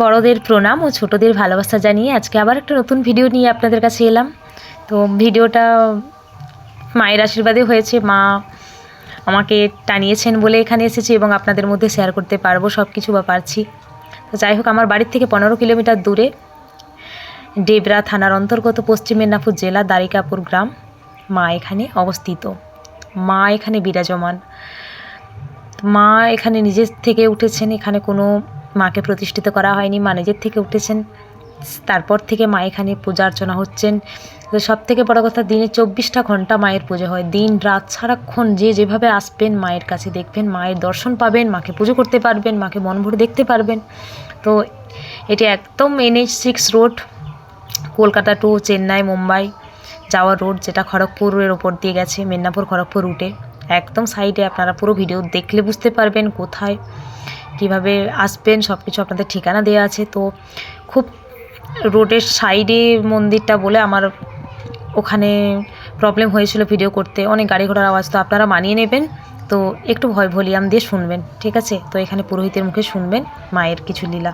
বড়দের প্রণাম ও ছোটদের ভালোবাসা জানিয়ে আজকে আবার একটা নতুন ভিডিও নিয়ে আপনাদের কাছে এলাম। তো ভিডিওটা মায়ের আশীর্বাদে হয়েছে, মা আমাকে টানিয়েছেন বলে এখানে এসেছি এবং আপনাদের মধ্যে শেয়ার করতে পারব সব কিছু বা পারছি। তো যাই হোক, আমার বাড়ির থেকে পনেরো কিলোমিটার দূরে ডেবরা থানার অন্তর্গত পশ্চিম মেদিনীপুর জেলা দ্বারিকাপুর গ্রাম মা এখানে অবস্থিত। মা এখানে বিরাজমান। মা এখানে নিজের থেকে উঠেছেন, এখানে কোনো মাকে প্রতিষ্ঠিত করা হয়নি, মা নিজের থেকে উঠেছেন। তারপর থেকে মা এখানে পূজা অর্চনা হচ্ছেন। তো সব থেকে বড় কথা, দিনে চব্বিশটা ঘণ্টা মায়ের পুজো হয়। দিন, রাত, সারাক্ষণ যে যেভাবে আসবেন, মায়ের কাছে দেখবেন, মায়ের দর্শন পাবেন, মাকে পুজো করতে পারবেন, মাকে মন ভরে দেখতে পারবেন। তো এটি একদম NH six road, Kolkata to Chennai, Mumbai যাওয়ার রোড যেটা খড়গপুরের ওপর দিয়ে গেছে, মেদিনীপুর খড়গপুর রুটে। একদম সাইডে আপনারা পুরো ভিডিও দেখলে বুঝতে পারবেন কোথায় কীভাবে আসবেন সব কিছু আপনাদের ঠিকানা দেওয়া আছে। তো খুব রোডের সাইডে মন্দিরটা বলে আমার ওখানে প্রবলেম হয়েছিল ভিডিও করতে। অনেক গাড়ি ঘোড়ার আওয়াজ তো আপনারা মানিয়ে নেবেন। তো একটু ভয় ভলিয়াম দিয়ে শুনবেন ঠিক আছে? তো এখানে পুরোহিতের মুখে শুনবেন মায়ের কিছু লীলা।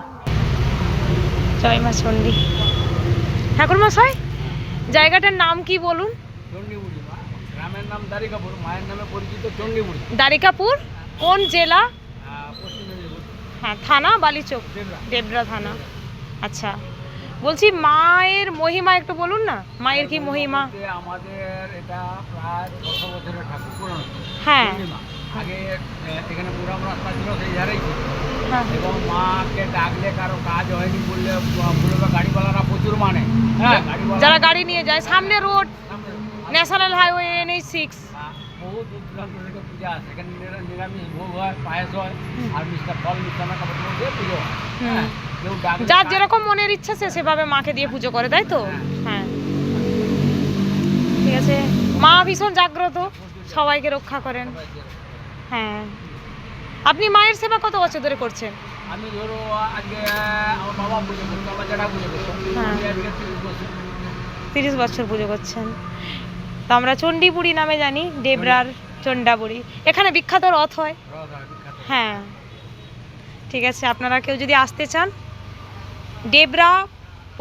জয় মা চণ্ডী। ঠাকুর মশাই জায়গাটার নাম কি বলুন? দারিকাপুর? কোন জেলা? হ্যাঁ থানা বালিচক দেবরা। থানা। আচ্ছা বলছি মায়ের মহিমা একটু বলুন না মায়ের কি মহিমা? আমাদের এটা প্রায় ছশো বছরের ঠাকুর পুরানো। হ্যাঁ। আগে এখানে পুরাম রাস্তা ছিল সেই ধারেই হ্যাঁ। এবং মাকে ডাকলে কারও কাজ হয়নি বললে গাড়িওয়ালারা প্রচুর মানে। হ্যাঁ যারা গাড়ি নিয়ে যায় সামনে রোড। সামনে। ন্যাশনাল হাইওয়ে সিক্স বহু দূর দূরান্ত থেকে পূজা এখানে নিরামিষ ভোগ হয় পায়েস হয় আর মিষ্টা ফল মিষ্টান্ন কাপড় দিয়ে পুজো হয়। হ্যাঁ যার যেরকম মনের ইচ্ছা সে সেভাবে মাকে দিয়ে পুজো করে তাই তো? হ্যাঁ। ঠিক আছে। মা ভীষণ জাগ্রত সবাইকে রক্ষা করেন। হ্যাঁ। আপনি মায়ের সেবা কত বছর ধরে করছেন? আমি ধরো আজকে আমার বাবা পুজো করতো আমার পুজো করতো হ্যাঁ। তিরিশ বছর পুজো করছেন। তো আমরা চণ্ডীপুরি নামে জানি ডেবরার চণ্ডাবুড়ি। এখানে বিখ্যাত রথ হয়। হয়। ঠিক আছে, আপনারা কেউ যদি আসতে চান ডেবরা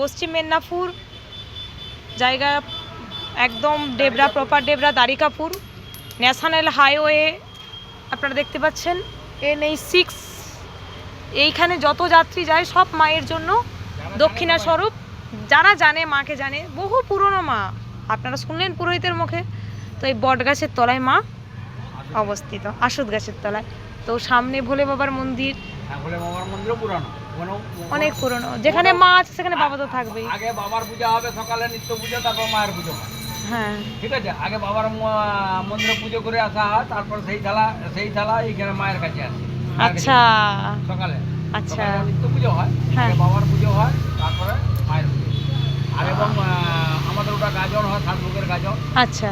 পশ্চিম মেদিনীপুর, জায়গা একদম Debra proper Debra Dwarikapur, national highway, আপনারা দেখতে পাচ্ছেন এন এই সিক্স। এইখানে যত যাত্রী যায়, সব মায়ের জন্য দক্ষিণা স্বরূপ। যারা জানে, মাকে জানে, বহু পুরনো মা। আপনারা শুনলেন পুরোহিতের মুখে? তো এই বট গাছের তলায় মা অবস্থিত আশুদ গাছের তলায়। তো সামনে ভোলে বাবার মন্দির। হ্যাঁ বাবার মন্দিরও পুরানো। অনেক পুরনো। যেখানে মা আছে সেখানে বাবা তো থাকবেই। আগে বাবার পূজা হবে সকালে নিত্য পুজো তারপর মায়ের পুজো হয়। হ্যাঁ। ঠিক আছে? আগে বাবার মন্দিরে পুজো করে আসা হয় তারপর সেই থালা সেই থালা এইখানে মায়ের কাছে আসে। আচ্ছা। সকালে। আচ্ছা। নিত্য পুজো হয় হ্যাঁ। বাবার পুজো হয় তারপরে মায়ের পুজো। আর এবং ষাটভোগের গাজন আচ্ছা।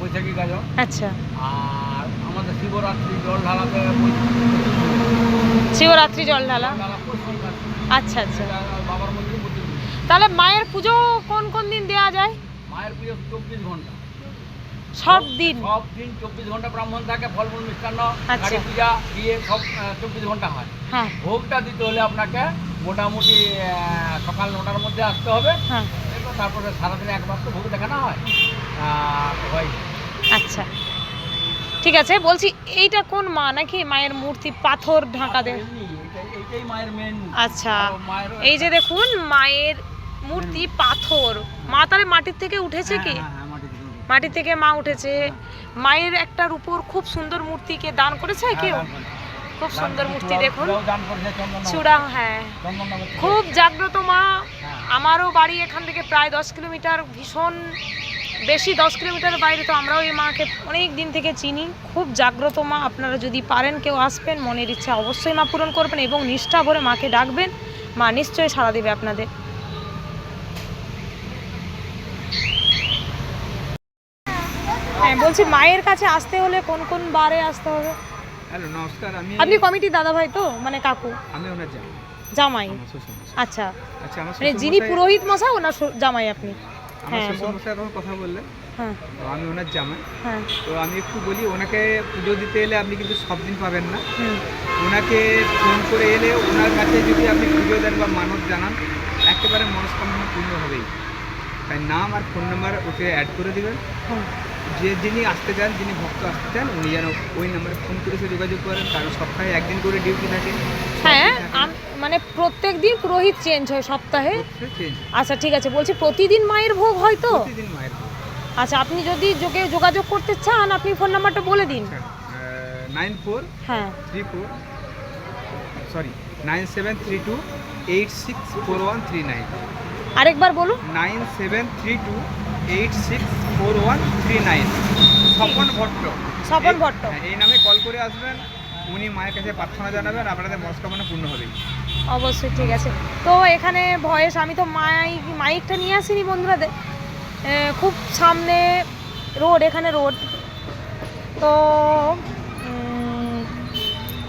বৈশাখী গাজন আচ্ছা। আর আমাদের শিবরাত্রি জল ঢালাতে শিবরাত্রি জল ঢালা আচ্ছা আচ্ছা। বাবার মন্দিরে তাহলে মায়ের পুজো কোন কোন দিন দেওয়া যায়? মায়ের পুজো চব্বিশ ঘণ্টা। সব দিন? সব দিন চব্বিশ ঘণ্টা ব্রাহ্মণ থাকে ফলমূল মিষ্টান্ন আচ্ছা। পূজা দিয়ে সব চব্বিশ ঘণ্টা হয়। হ্যাঁ। ভোগটা দিতে হলে আপনাকে মোটামুটি সকাল নটার মধ্যে আসতে হবে। হ্যাঁ। তারপরে সারাদিনে একবার তো ভোগ দেখানো হয়। আচ্ছা। ঠিক আছে বলছি এইটা কোন মা নাকি? মায়ের মূর্তি পাথর ঢাকা দেয়? আচ্ছা এই যে দেখুন মায়ের মূর্তি পাথর। মা তাহলে মাটির থেকে উঠেছে কি? হ্যাঁ, হ্যাঁ, মাটি থেকে মা উঠেছে। মায়ের একটার উপর খুব সুন্দর মূর্তিকে দান করেছে কেউ? হ্যাঁ। খুব সুন্দর মূর্তি দেখুন। চূড়া হ্যাঁ। খুব জাগ্রত মা। হ্যাঁ। আমারও বাড়ি এখান থেকে প্রায় দশ কিলোমিটার ভীষণ বেশি দশ কিলোমিটার বাইরে তো আমরাও এই মাকে অনেক দিন থেকে চিনি। খুব জাগ্রত মা আপনারা যদি পারেন কেউ আসবেন মনের ইচ্ছা অবশ্যই মা পূরণ করবেন এবং নিষ্ঠা ভরে মাকে ডাকবেন। মা নিশ্চয়ই সাড়া দেবে আপনাদের। হ্যাঁ বলছি মায়ের কাছে আসতে হলে কোন কোন বারে আসতে হবে? হ্যালো নমস্কার আমি আপনি কমিটি দাদা ভাই তো মানে কাকু? আমি ওনার জামাই। জামাই। আচ্ছা। আচ্ছা মানে যিনি পুরোহিত মশাই ওনার জামাই আপনি। হ্যাঁ, কথা বললে হ্যাঁ। তো আমি ওনার জামাই। হ্যাঁ। তো আমি একটু বলি ওনাকে পুজো দিতে এলে আপনি কিন্তু সব দিন পাবেন না। ওনাকে ফোন করে এলে ওনার কাছে যদি আপনি পুজো দেন বা মানত জানান একেবারে মনস্কামনা পূর্ণ হবেই। তাই নাম আর ফোন নাম্বার ওকে অ্যাড করে দেবেন। যে যিনি আসতে চান যিনি ভক্ত আসতে চান উনি যেন ওই নাম্বারে ফোন করে এসে যোগাযোগ করেন। কারণ সপ্তাহে একদিন করে ডিউটি থাকে। হ্যাঁ আম- মানে প্রত্যেক দিন পুরোহিত চেঞ্জ হয় সপ্তাহে? আচ্ছা ঠিক আছে বলছি প্রতিদিন মায়ের ভোগ হয় তো? প্রতিদিন মায়ের ভোগ। আচ্ছা আপনি যদি যোগে যোগাযোগ করতে চান আপনি ফোন নাম্বারটা বলে দিন। নাইন ফোর হ্যাঁ। Three four sorry nine seven three two eight six four one three nine আরেকবার বলুন। Nine seven three two eight six four one three nine Swapan Bhatta. Swapan Bhatta. হ্যাঁ, এই নামে কল করে আসবেন। উনি মায়ের কাছে প্রার্থনা জানাবেন, আপনাদের মনস্কামনা পূর্ণ হবে। অবশ্যই, ঠিক আছে। তো এখানে ভয়েস, আমি তো মাইক মাইকটা নিয়ে আসিনি বন্ধুরাদের খুব সামনে রোড, এখানে রোড। তো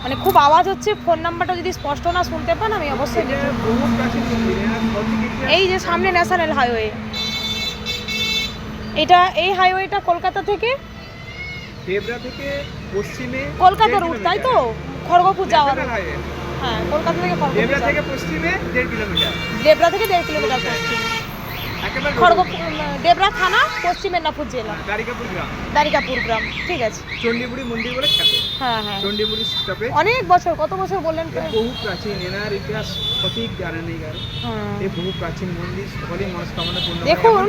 মানে খুব আওয়াজ হচ্ছে, ফোন নাম্বারটা যদি স্পষ্ট না শুনতে পান, আমি অবশ্যই এই যে সামনে ন্যাশনাল হাইওয়ে, এটা, এই হাইওয়েটা কলকাতা থেকে দেবরা থেকে পশ্চিমে কলকাতা দেড় রুট তাই তো। খড়গপুর যাওয়ার হ্যাঁ কলকাতা থেকে দেবরা থেকে পশ্চিমে দেড় কিলোমিটার। দেবরা থেকে দেড় কিলোমিটার পশ্চিম। খড়গপুর দেবরা থানা পশ্চিম মেদিনীপুর জেলা। দ্বারিকাপুর গ্রাম। দ্বারিকাপুর গ্রাম ঠিক আছে। চণ্ডীপুরি মন্দির বলে খ্যাত। হ্যাঁ হ্যাঁ। চণ্ডীপুরি স্টপে। অনেক বছর কত বছর বললেন? বহু প্রাচীন এনার ইতিহাস সঠিক জানা নেই এই বহু প্রাচীন মন্দির সকলেই মনস্কামনা পূর্ণ দেখুন,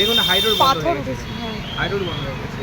দেখুন হাই রোড বন্ধ পাথর উঠেছে হ্যাঁ। হাই রোড বন্ধ হয়ে গেছে।